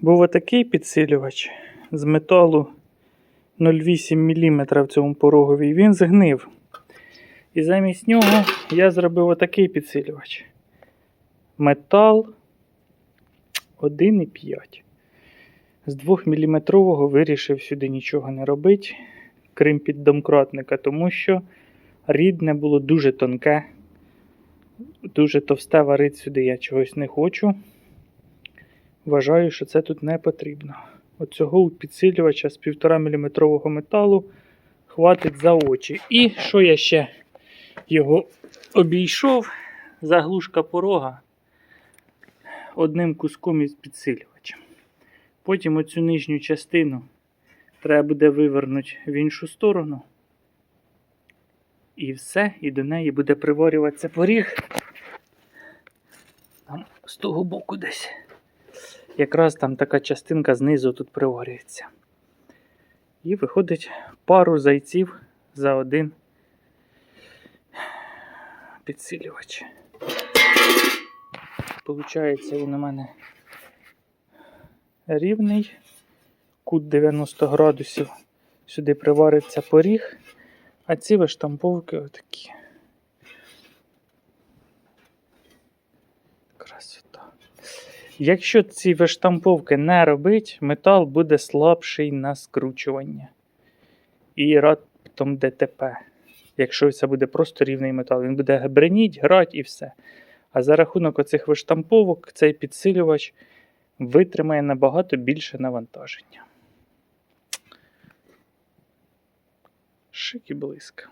Був отакий підсилювач з металу 0,8 мм в цьому порогові, він згнив. І замість нього я зробив отакий підсилювач. Метал 1,5. З 2-мм вирішив сюди нічого не робити, крім піддомкратника, тому що рідне було дуже тонке, дуже товсте варити сюди я чогось не хочу. Вважаю, що це тут не потрібно. Оцього підсилювача з 1,5 мм металу хватить за очі. І що я ще його обійшов, заглушка порога одним куском із підсилювачем. Потім оцю нижню частину треба буде вивернути в іншу сторону. І все, і до неї буде приварюватися поріг. Там з того боку десь. Якраз там така частинка знизу тут приварюється. І виходить пару зайців за один підсилювач. Получається, він у мене рівний. Кут 90 градусів. Сюди привариться поріг, а ці виштамповки отакі. Красота. Якщо ці виштамповки не робить, метал буде слабший на скручування. І раптом ДТП. Якщо це буде просто рівний метал, він буде гбреніть, грати і все. А за рахунок оцих виштамповок цей підсилювач витримає набагато більше навантаження. Шик і блиск.